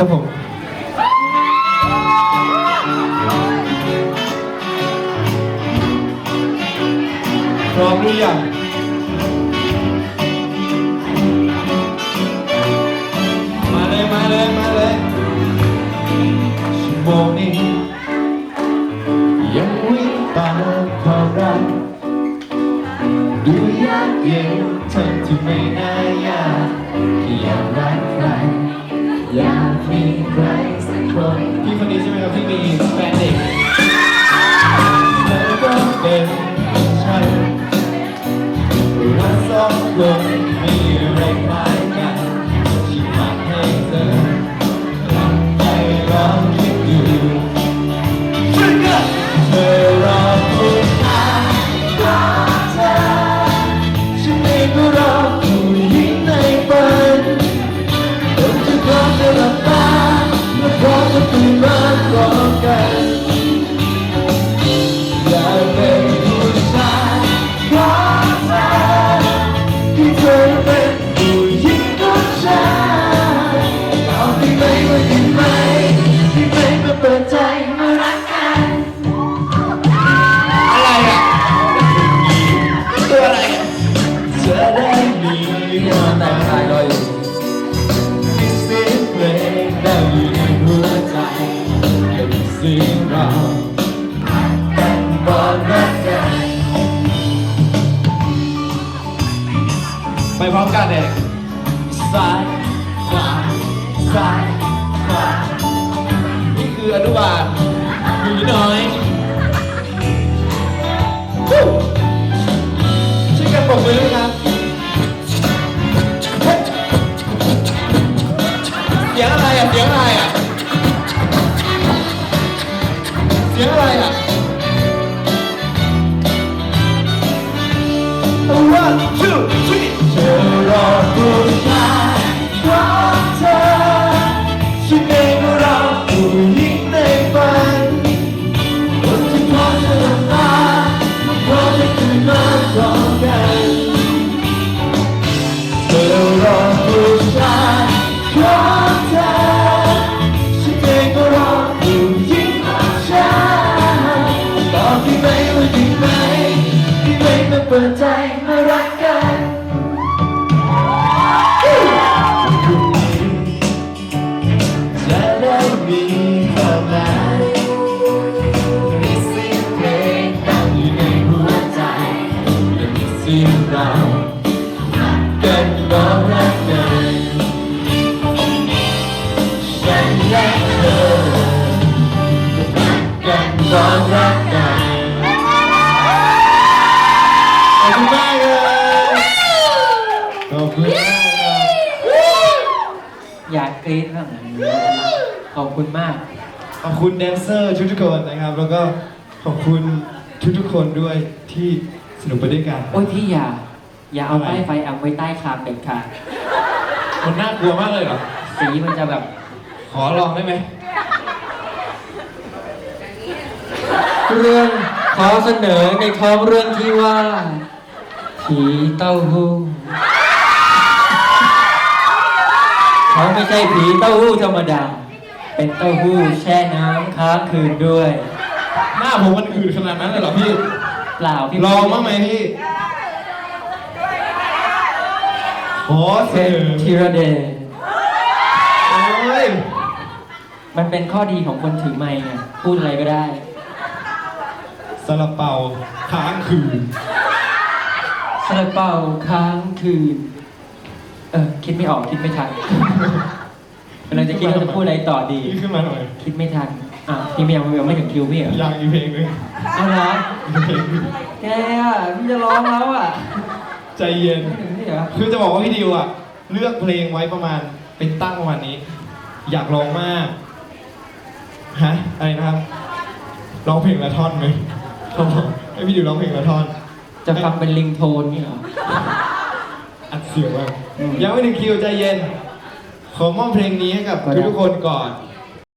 ครับผมพร้อมหรือยังมาเลยมาเลยมาเลยชั่วโมงนี้ยังวิ่งตามความรักดูยากเย็นทั้งที่ไม่น่ายาก พ ไปพร้อมกันเองซ้ายขวาซ้ายขวานี่คืออนุบาลหนูน้อยวู้ช่วยกันปรบมือด้วยครับเสียงอะไรอะเสียงอะไร ฉันและเธอกันบอกรักกันขอบคุณมากเลยขอบคุณมากครับอยากกรี๊ดบ้างขอบคุณมาก ขอบคุณแดนเซอร์ทุกๆคนนะครับ แล้วก็ขอบคุณทุกๆคนด้วยที่สนุกไปด้วยกัน โอ้ยพี่อย่า อย่าเอาอะไรป้ายไฟอังไว้ใต้คางเด็ดขาดมันน่ากลัวมากเลยเหรอ สีมันจะแบบ ขอลองได้ไหมเรื่องขอเสนอในท้องเรื่องที่ว่า ผีเต้าหู้เขาไม่ใช่ผีเต้าหู้ธรรมดา เป็นเต้าหู้แช่น้ำค้างคืนด้วย หน้าผมมันอืดขนาดนั้นเลยเหรอพี่เปล่าพี่ลองบ้างไหมพี่ขอเสเป็นนอทีระเดชโอ้ย มันเป็นข้อดีของคนถือไมค์ไงพูดอะไรก็ได้ซาลาเปาค้างคืนซาลาเปาค้างคืน เออคิดไม่ออกคิดไม่ทันกำลังจะคิดว่าจะพูดอะไรต่อดีพี่ขึ้นมาหน่อยคิดไม่ทันอะพี่ยังยังไม่ถึงคิวพี่เหรอยังอีกเพลงหนึงเอาเหรออีกเพลงหนึงแกอะพี่จะร้องแล้วอะใจเย็น ไม่ถึงพี่เหรอคือจะบอกว่าพี่ดิวอะเลือกเพลงไว้ประมาณเป็นตั้งประมาณนี้ อยากร้องมาก ฮะอะไรนะครับ ร้องเพลงละท่อนไหมเขาบอกให้พี่ดิวร้องเพลงละท่อน จะฟังเป็นลิงโทนนี่เหรอ อัดเสียงมากอืมยังไม่ถึงคิวใจเย็น ขอมอบเพลงนี้ให้กับก็ได้ทุกๆคนก่อน